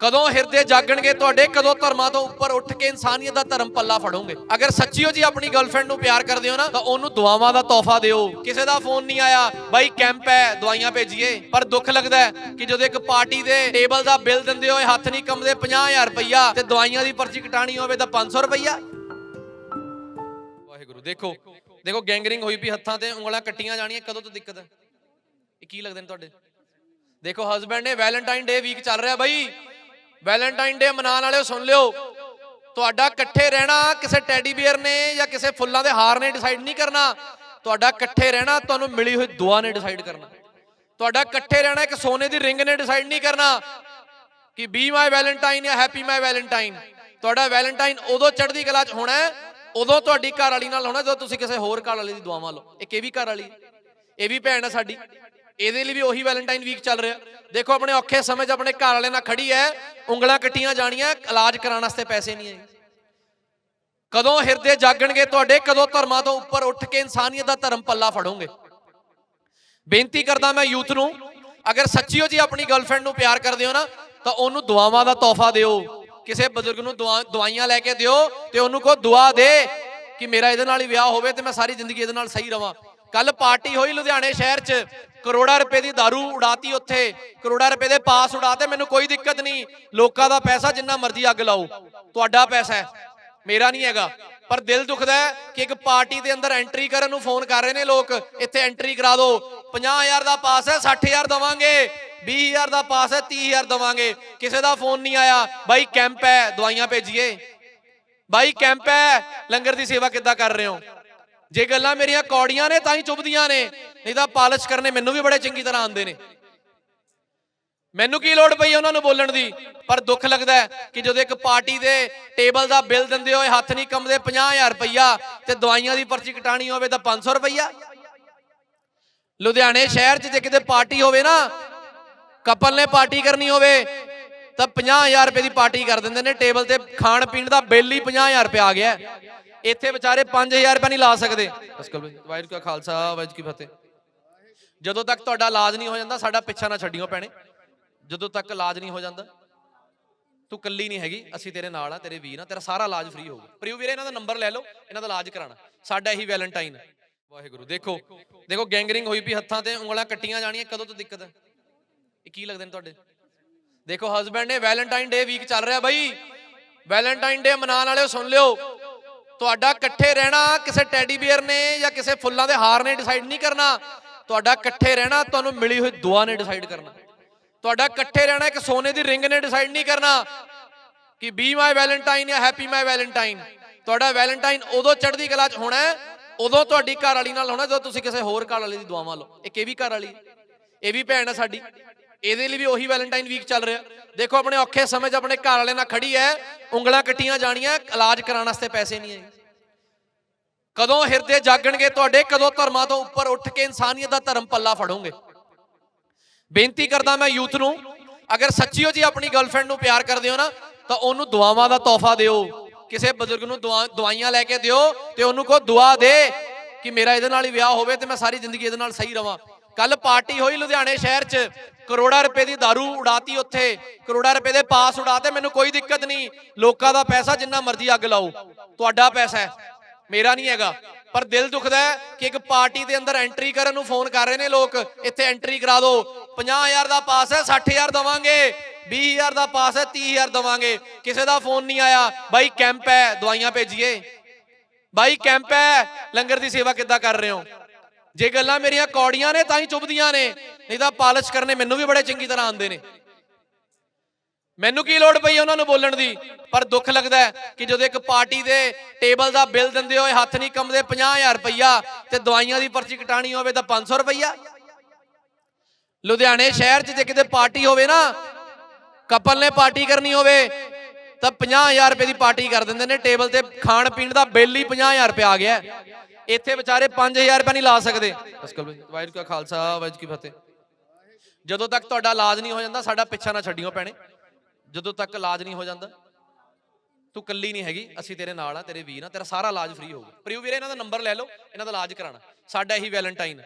ਕਦੋਂ ਹਿਰਦੇ ਜਾਗਣਗੇ? ਤੁਹਾਡੇ ਕਦੋਂ ਧਰਮਾਂ ਤੋਂ ਉੱਪਰ ਉੱਠ ਕੇ ਇਨਸਾਨੀਅਤ ਦਾ ਧਰਮ ਪੱਲਾ ਫੜੋਗੇ? ਅਗਰ ਸੱਚੀਓ ਜੀ ਆਪਣੀ ਗਰਲਫ੍ਰੈਂਡ ਨੂੰ ਪਿਆਰ ਕਰਦੇ ਹੋ ਨਾ, ਤਾਂ ਉਹਨੂੰ ਦੁਆਵਾਂ ਦਾ ਤੋਹਫਾ ਦਿਓ। ਕਿਸੇ ਦਾ ਫੋਨ ਨਹੀਂ ਆਇਆ, ਬਾਈ ਕੈਂਪ ਹੈ, ਦਵਾਈਆਂ ਭੇਜੀਏ। ਪਰ ਦੁੱਖ ਲੱਗਦਾ ਕਿ ਜਦੋਂ ਇੱਕ ਪਾਰਟੀ ਦੇ ਟੇਬਲ ਦਾ ਬਿੱਲ ਦਿੰਦੇ ਹੋਏ ਹੱਥ ਨਹੀਂ ਕੰਮਦੇ 50000 ਰੁਪਈਆ ਤੇ ਦਵਾਈਆਂ ਦੀ ਪਰਚੀ ਕਟਾਣੀ ਹੋਵੇ ਤਾਂ 500 ਰੁਪਈਆ। ਵਾਹਿਗੁਰੂ, ਦੇਖੋ ਦੇਖੋ ਗੈਂਗਰਿੰਗ ਹੋਈ ਵੀ ਹੱਥਾਂ ਤੇ, ਉਂਗਲਾਂ ਕੱਟੀਆਂ ਜਾਣੀਆਂ, ਕਦੋਂ ਤੋਂ ਦਿੱਕਤ ਹੈ? ਇਹ ਕੀ ਲੱਗਦੇ ਨੇ ਤੁਹਾਡੇ? ਦੇਖੋ ਹਸਬੰਡ ਨੇ ਵੈਲੈਂਟਾਈਨ ਡੇ ਵੀਕ ਚੱਲ ਰਿਹਾ, ਬਾਈ। ਵੈਲੈਂਟਾਈਨ ਡੇ ਮਨਾਉਣ ਵਾਲਿਓ ਸੁਣ ਲਿਓ। ਤੁਹਾਡਾ ਇਕੱਠੇ ਰਹਿਣਾ ਕਿਸੇ ਟੈਡੀ ਬੀਅਰ ਨੇ ਜਾਂ ਕਿਸੇ ਫੁੱਲਾਂ ਦੇ ਹਾਰ ਨੇ ਡਿਸਾਈਡ ਨਹੀਂ ਕਰਨਾ। ਤੁਹਾਡਾ ਇਕੱਠੇ ਰਹਿਣਾ, ਤੁਹਾਨੂੰ ਮਿਲੀ ਹੋਈ ਦੁਆ ਨੇ ਡਿਸਾਈਡ ਕਰਨਾ। ਤੁਹਾਡਾ ਇਕੱਠੇ ਰਹਿਣਾ, ਇੱਕ ਸੋਨੇ ਦੀ ਰਿੰਗ ਨੇ ਡਿਸਾਈਡ ਨਹੀਂ ਕਰਨਾ ਕਿ ਬੀ ਮਾਈ ਵੈਲੈਂਟਾਈਨ ਜਾਂ ਹੈਪੀ ਮਾਈ ਵੈਲੈਂਟਾਈਨ। ਤੁਹਾਡਾ ਵੈਲੈਂਟਾਈਨ ਉਦੋਂ ਚੜ੍ਹਦੀ ਕਲਾ 'ਚ ਹੋਣਾ ਉਦੋਂ ਤੁਹਾਡੀ ਘਰ ਵਾਲੀ ਨਾਲ ਹੋਣਾ, ਜਦੋਂ ਤੁਸੀਂ ਕਿਸੇ ਹੋਰ ਘਰ ਵਾਲੇ ਦੀ ਦੁਆਵਾਂ ਲਓ। ਇੱਕ ਇਹ ਵੀ ਘਰ ਵਾਲੀ, ਇਹ ਵੀ ਭੈਣ ਹੈ ਸਾਡੀ। ਇਹਦੇ ਲਈ ਵੀ ਉਹੀ ਵੈਲੈਂਟਾਈਨ ਵੀਕ ਚੱਲ ਰਿਹਾ। ਦੇਖੋ, ਆਪਣੇ ਔਖੇ ਸਮੇਂ 'ਚ ਆਪਣੇ ਘਰ ਵਾਲੇ ਨਾਲ ਖੜੀ ਹੈ ਉਂਗਲਾਂ ਕੱਟੀਆਂ ਜਾਣੀਆਂ, ਇਲਾਜ ਕਰਾਉਣ ਵਾਸਤੇ ਪੈਸੇ ਨਹੀਂ ਹੈ ਕਦੋਂ ਹਿਰਦੇ ਜਾਗਣਗੇ ਤੁਹਾਡੇ, ਕਦੋਂ ਧਰਮਾਂ ਤੋਂ ਉੱਪਰ ਉੱਠ ਕੇ ਇਨਸਾਨੀਅਤ ਦਾ ਧਰਮ ਪੱਲਾ ਫੜੋਗੇ? ਬੇਨਤੀ ਕਰਦਾ ਮੈਂ ਯੂਥ ਨੂੰ, ਅਗਰ ਸੱਚੀਓ ਜੀ ਆਪਣੀ ਗਰਲਫ੍ਰੈਂਡ ਨੂੰ ਪਿਆਰ ਕਰਦੇ ਹੋ ਨਾ, ਤਾਂ ਉਹਨੂੰ ਦੁਆਵਾਂ ਦਾ ਤੋਹਫਾ ਦਿਓ। ਕਿਸੇ ਬਜ਼ੁਰਗ ਨੂੰ ਦੁਆ- ਦਵਾਈਆਂ ਲੈ ਕੇ ਦਿਓ ਤੇ ਉਹਨੂੰ ਕੋ ਦੁਆ ਦੇ ਕਿ ਮੇਰਾ ਇਹਦੇ ਨਾਲ ਹੀ ਵਿਆਹ ਹੋਵੇ ਤੇ ਮੈਂ ਸਾਰੀ ਜ਼ਿੰਦਗੀ ਇਹਦੇ ਨਾਲ ਸਹੀ ਰਵਾਂ। ਕੱਲ ਪਾਰਟੀ ਹੋਈ ਲੁਧਿਆਣੇ ਸ਼ਹਿਰ 'ਚ। ਕਰੋੜਾਂ ਰੁਪਏ ਦੀ दारू ਉਡਾਤੀ ਉੱਥੇ। ਕਰੋੜਾਂ ਰੁਪਏ ਦੇ ਪਾਸ ਉਡਾਤੇ ਮੈਨੂੰ ਕੋਈ ਦਿੱਕਤ ਨਹੀਂ। ਲੋਕਾਂ ਦਾ ਪੈਸਾ ਜਿੰਨਾ ਮਰਜ਼ੀ ਅੱਗ ਲਾਓ। ਤੁਹਾਡਾ ਪੈਸਾ ਹੈ। ਮੇਰਾ ਨਹੀਂ ਹੈਗਾ। ਪਰ ਦਿਲ ਦੁਖਦਾ ਕਿ ਇੱਕ ਪਾਰਟੀ ਦੇ ਅੰਦਰ ਐਂਟਰੀ ਕਰਨ ਨੂੰ ਫੋਨ ਕਰ ਰਹੇ ਨੇ ਲੋਕ। ਇੱਥੇ ਐਂਟਰੀ ਕਰਾ ਦਿਓ। 50000 ਦਾ ਪਾਸ ਹੈ 60000 ਦਵਾਂਗੇ। 20000 ਦਾ ਪਾਸ ਹੈ 30000 ਦਵਾਂਗੇ। ਕਿਸੇ ਦਾ ਫੋਨ ਨਹੀਂ ਆਇਆ। ਬਾਈ ਕੈਂਪ ਹੈ। ਦਵਾਈਆਂ ਭੇਜੀਏ। ਬਾਈ ਕੈਂਪ ਹੈ। ਲੰਗਰ ਦੀ ਸੇਵਾ ਕਿੱਦਾਂ ਕਰ ਰਹੇ ਹੋ? ਜੇ ਗੱਲਾਂ ਮੇਰੀਆਂ ਕੌੜੀਆਂ ਨੇ ਤਾਂ ਹੀ ਚੁੱਭਦੀਆਂ ਨੇ, ਨਹੀਂ ਤਾਂ ਪਾਲਿਸ਼ ਕਰਨੇ ਮੈਨੂੰ ਵੀ ਬੜੇ ਚੰਗੀ ਤਰ੍ਹਾਂ ਆਉਂਦੇ ਨੇ। ਮੈਨੂੰ ਕੀ ਲੋੜ ਪਈ ਉਹਨਾਂ ਨੂੰ ਬੋਲਣ ਦੀ? ਪਰ ਦੁੱਖ ਲੱਗਦਾ ਕਿ ਜਦੋਂ ਇੱਕ ਪਾਰਟੀ ਦੇ ਟੇਬਲ ਦਾ ਬਿੱਲ ਦਿੰਦੇ ਹੋਏ ਹੱਥ ਨਹੀਂ ਕੰਮਦੇ 50000 ਰੁਪਈਆ ਤੇ ਦਵਾਈਆਂ ਦੀ ਪਰਚੀ ਕਟਾਣੀ ਹੋਵੇ ਤਾਂ 500 ਰੁਪਈਆ। ਲੁਧਿਆਣੇ ਸ਼ਹਿਰ 'ਚ ਜੇ ਕਿਤੇ ਪਾਰਟੀ ਹੋਵੇ ਨਾ, ਕਪਲ ਨੇ ਪਾਰਟੀ ਕਰਨੀ ਹੋਵੇ, ਤਾਂ 50000 ਰੁਪਏ ਦੀ ਪਾਰਟੀ ਕਰ ਦਿੰਦੇ ਨੇ। ਟੇਬਲ ਤੇ ਖਾਣ ਪੀਣ ਦਾ ਬਿੱਲ ਹੀ 50000 ਰੁਪਏ ਆ ਗਿਆ। ਇੱਥੇ ਵਿਚਾਰੇ 5000 ਰੁਪਏ ਨਹੀਂ ਲਾ ਸਕਦੇ। ਵਾਹਿਗੁਰੂ ਕਾ ਖਾਲਸਾ, ਵਾਹਿਗੁਰੂ ਕੀ ਫਤਿਹ। ਜਦੋਂ ਤੱਕ ਤੁਹਾਡਾ ਇਲਾਜ ਨਹੀਂ ਹੋ ਜਾਂਦਾ, ਸਾਡਾ ਪਿੱਛਾ ਨਾ ਛੱਡਿਓ ਪੈਣੇ ਜਦੋਂ ਤੱਕ ਇਲਾਜ ਨਹੀਂ ਹੋ ਜਾਂਦਾ, ਤੂੰ ਕੱਲੀ ਨਹੀਂ ਹੈਗੀ, ਅਸੀਂ ਤੇਰੇ ਨਾਲ ਆ, ਤੇਰੇ ਵੀਰ ਆ, ਤੇਰਾ ਸਾਰਾ ਇਲਾਜ ਫ੍ਰੀ ਹੋਊਗਾ। ਪ੍ਰਿਯੂ ਵੀਰੇ, ਇਹਨਾਂ ਦਾ ਨੰਬਰ ਲੈ ਲਓ, ਇਹਨਾਂ ਦਾ ਇਲਾਜ ਕਰਾਣਾ ਸਾਡਾ ਇਹੀ ਵੈਲੈਂਟਾਈਨ ਵਾਹਿਗੁਰੂ, ਦੇਖੋ ਦੇਖੋ ਗੈਂਗਰਿੰਗ ਹੋਈ ਪਈ ਹੱਥਾਂ ਤੇ, ਉਂਗਲਾਂ ਕੱਟੀਆਂ ਜਾਣੀਆਂ, ਕਦੋਂ ਤੋਂ ਦਿੱਕਤ ਹੈ ਇਹ ਕੀ ਲੱਗਦੇ ਨੇ ਤੁਹਾਡੇ? ਦੇਖੋ ਹਸਬੰਡ ਨੇ ਵੈਲੈਂਟਾਈਨ ਡੇ ਵੀਕ ਚੱਲ ਰਿਹਾ ਬਾਈ। ਵੈਲੈਂਟਾਈਨ ਡੇ ਮਨਾਉਣ ਵਾਲਿਓ ਸੁਣ ਲਿਓ। ਤੁਹਾਡਾ ਇਕੱਠੇ ਰਹਿਣਾ ਕਿਸੇ ਟੈਡੀ ਬੀਅਰ ਨੇ ਜਾਂ ਕਿਸੇ ਫੁੱਲਾਂ ਦੇ ਹਾਰ ਨੇ ਡਿਸਾਈਡ ਨਹੀਂ ਕਰਨਾ। ਤੁਹਾਡਾ ਇਕੱਠੇ ਰਹਿਣਾ, ਤੁਹਾਨੂੰ ਮਿਲੀ ਹੋਈ ਦੁਆ ਨੇ ਡਿਸਾਈਡ ਕਰਨਾ। ਤੁਹਾਡਾ ਇਕੱਠੇ ਰਹਿਣਾ, ਇੱਕ ਸੋਨੇ ਦੀ ਰਿੰਗ ਨੇ ਡਿਸਾਈਡ ਨਹੀਂ ਕਰਨਾ ਕਿ ਬੀ ਮਾਈ ਵੈਲੈਂਟਾਈਨ ਜਾਂ ਹੈਪੀ ਮਾਈ ਵੈਲੈਂਟਾਈਨ ਤੁਹਾਡਾ ਵੈਲੈਂਟਾਈਨ ਉਦੋਂ ਚੜ੍ਹਦੀ ਕਲਾ 'ਚ ਹੋਣਾ ਉਦੋਂ ਤੁਹਾਡੀ ਘਰ ਵਾਲੀ ਨਾਲ ਹੋਣਾ ਜਦੋਂ ਤੁਸੀਂ ਕਿਸੇ ਹੋਰ ਘਰ ਵਾਲੀ ਦੀ ਦੁਆਵਾਂ ਲਓ। ਇੱਕ ਇਹ ਵੀ ਘਰ ਵਾਲੀ ਇਹ ਵੀ ਭੈਣ ਹੈ ਸਾਡੀ। ਇਹਦੇ ਲਈ ਵੀ ਉਹੀ ਵੈਲੈਂਟਾਈਨ ਵੀਕ ਚੱਲ ਰਿਹਾ। ਦੇਖੋ, ਆਪਣੇ ਔਖੇ ਸਮੇਂ 'ਚ ਆਪਣੇ ਘਰ ਵਾਲੇ ਨਾਲ ਖੜੀ ਹੈ ਉਂਗਲਾਂ ਕੱਟੀਆਂ ਜਾਣੀਆਂ, ਇਲਾਜ ਕਰਾਉਣ ਵਾਸਤੇ ਪੈਸੇ ਨਹੀਂ ਹੈ ਕਦੋਂ ਹਿਰਦੇ ਜਾਗਣਗੇ ਤੁਹਾਡੇ, ਕਦੋਂ ਧਰਮਾਂ ਤੋਂ ਉੱਪਰ ਉੱਠ ਕੇ ਇਨਸਾਨੀਅਤ ਦਾ ਧਰਮ ਪੱਲਾ ਫੜੋਗੇ? ਬੇਨਤੀ ਕਰਦਾ ਮੈਂ ਯੂਥ ਨੂੰ, ਅਗਰ ਸੱਚੀਓ ਜੀ ਆਪਣੀ ਗਰਲਫ੍ਰੈਂਡ ਨੂੰ ਪਿਆਰ ਕਰਦੇ ਹੋ ਨਾ, ਤਾਂ ਉਹਨੂੰ ਦੁਆਵਾਂ ਦਾ ਤੋਹਫਾ ਦਿਓ। ਕਿਸੇ ਬਜ਼ੁਰਗ ਨੂੰ ਦੁਆ- ਦਵਾਈਆਂ ਲੈ ਕੇ ਦਿਓ ਤੇ ਉਹਨੂੰ ਕੋ ਦੁਆ ਦੇ ਕਿ ਮੇਰਾ ਇਹਦੇ ਨਾਲ ਹੀ ਵਿਆਹ ਹੋਵੇ ਤੇ ਮੈਂ ਸਾਰੀ ਜ਼ਿੰਦਗੀ ਇਹਦੇ ਨਾਲ ਸਹੀ ਰਵਾਂ। ਕੱਲ ਪਾਰਟੀ ਹੋਈ ਲੁਧਿਆਣੇ ਸ਼ਹਿਰ 'ਚ, ਕਰੋੜਾਂ ਰੁਪਏ ਦੀ दारू ਉਡਾਤੀ ਉੱਥੇ, ਕਰੋੜਾਂ ਰੁਪਏ ਦੇ ਪਾਸ ਉਡਾਤੇ ਮੈਨੂੰ ਕੋਈ ਦਿੱਕਤ ਨਹੀਂ, ਲੋਕਾਂ ਦਾ ਪੈਸਾ ਜਿੰਨਾ ਮਰਜ਼ੀ ਅੱਗ ਲਾਓ, ਤੁਹਾਡਾ ਪੈਸਾ ਹੈ, ਮੇਰਾ ਨਹੀਂ ਹੈਗਾ, ਪਰ ਦਿਲ ਦੁਖਦਾ ਹੈ ਕਿ ਇੱਕ ਪਾਰਟੀ ਦੇ ਅੰਦਰ ਐਂਟਰੀ ਕਰਨ ਨੂੰ ਫੋਨ ਕਰ ਰਹੇ ਨੇ ਲੋਕ, ਇੱਥੇ ਐਂਟਰੀ ਕਰਾ ਦਿਓ 50000 ਦਾ ਪਾਸ ਹੈ 60000 ਦਵਾਂਗੇ 20000 ਦਾ ਪਾਸ ਹੈ 30000 ਦਵਾਂਗੇ, ਕਿਸੇ ਦਾ ਫੋਨ ਨਹੀਂ ਆਇਆ, ਬਾਈ ਕੈਂਪ ਹੈ, ਦਵਾਈਆਂ ਭੇਜੀਏ, ਬਾਈ ਕੈਂਪ ਹੈ, ਲੰਗਰ ਦੀ ਸੇਵਾ ਕਿੱਦਾਂ ਕਰ ਰਹੇ ਹੋ? ਜੇ ਗੱਲਾਂ ਮੇਰੀਆਂ ਕੌੜੀਆਂ ਨੇ ਤਾਂ ਹੀ ਚੁੱਭਦੀਆਂ ਨੇ, ਨਹੀਂ ਤਾਂ ਪਾਲਿਸ਼ ਕਰਨੇ ਮੈਨੂੰ ਵੀ ਬੜੇ ਚੰਗੀ ਤਰ੍ਹਾਂ ਆਉਂਦੇ ਨੇ। ਮੈਨੂੰ ਕੀ ਲੋੜ ਪਈ ਉਹਨਾਂ ਨੂੰ ਬੋਲਣ ਦੀ? ਪਰ ਦੁੱਖ ਲੱਗਦਾ ਕਿ ਜਦੋਂ ਇੱਕ ਪਾਰਟੀ ਦੇ ਟੇਬਲ ਦਾ ਬਿੱਲ ਦਿੰਦੇ ਹੋਏ ਹੱਥ ਨਹੀਂ ਕੰਮਦੇ 50000 ਰੁਪਈਆ ਤੇ ਦਵਾਈਆਂ ਦੀ ਪਰਚੀ ਕਟਾਣੀ ਹੋਵੇ ਤਾਂ 500 ਰੁਪਈਆ। ਲੁਧਿਆਣੇ ਸ਼ਹਿਰ 'ਚ ਜੇ ਕਿਤੇ ਪਾਰਟੀ ਹੋਵੇ ਨਾ, ਕਪਲ ਨੇ ਪਾਰਟੀ ਕਰਨੀ ਹੋਵੇ, ਤਾਂ 50000 ਰੁਪਏ ਦੀ ਪਾਰਟੀ ਕਰ ਦਿੰਦੇ ਨੇ। ਟੇਬਲ ਤੇ ਖਾਣ ਪੀਣ ਦਾ ਬਿੱਲ ਹੀ 50000 ਰੁਪਏ ਆ ਗਿਆ। ਇੱਥੇ ਵਿਚਾਰੇ 5000 ਰੁਪਏ ਨਹੀਂ ਲਾ ਸਕਦੇ। ਵਾਹਿਗੁਰੂ ਕਾ ਖਾਲਸਾ, ਵਾਹਿਗੁਰੂ ਕੀ ਫਤਿਹ। ਜਦੋਂ ਤੱਕ ਤੁਹਾਡਾ ਇਲਾਜ ਨਹੀਂ ਹੋ ਜਾਂਦਾ, ਸਾਡਾ ਪਿੱਛਾ ਨਾ ਛੱਡਿਓ ਪੈਣੇ ਜਦੋਂ ਤੱਕ ਇਲਾਜ ਨਹੀਂ ਹੋ ਜਾਂਦਾ, ਤੂੰ ਕੱਲੀ ਨਹੀਂ ਹੈਗੀ, ਅਸੀਂ ਤੇਰੇ ਨਾਲ ਆ, ਤੇਰੇ ਵੀਰ ਆ, ਤੇਰਾ ਸਾਰਾ ਇਲਾਜ ਫ੍ਰੀ ਹੋਊਗਾ ਪ੍ਰਿਯੂ ਵੀਰੇ, ਇਹਨਾਂ ਦਾ ਨੰਬਰ ਲੈ ਲਓ, ਇਹਨਾਂ ਦਾ ਇਲਾਜ ਕਰਾਣਾ ਸਾਡਾ ਇਹੀ ਵੈਲੈਂਟਾਈਨ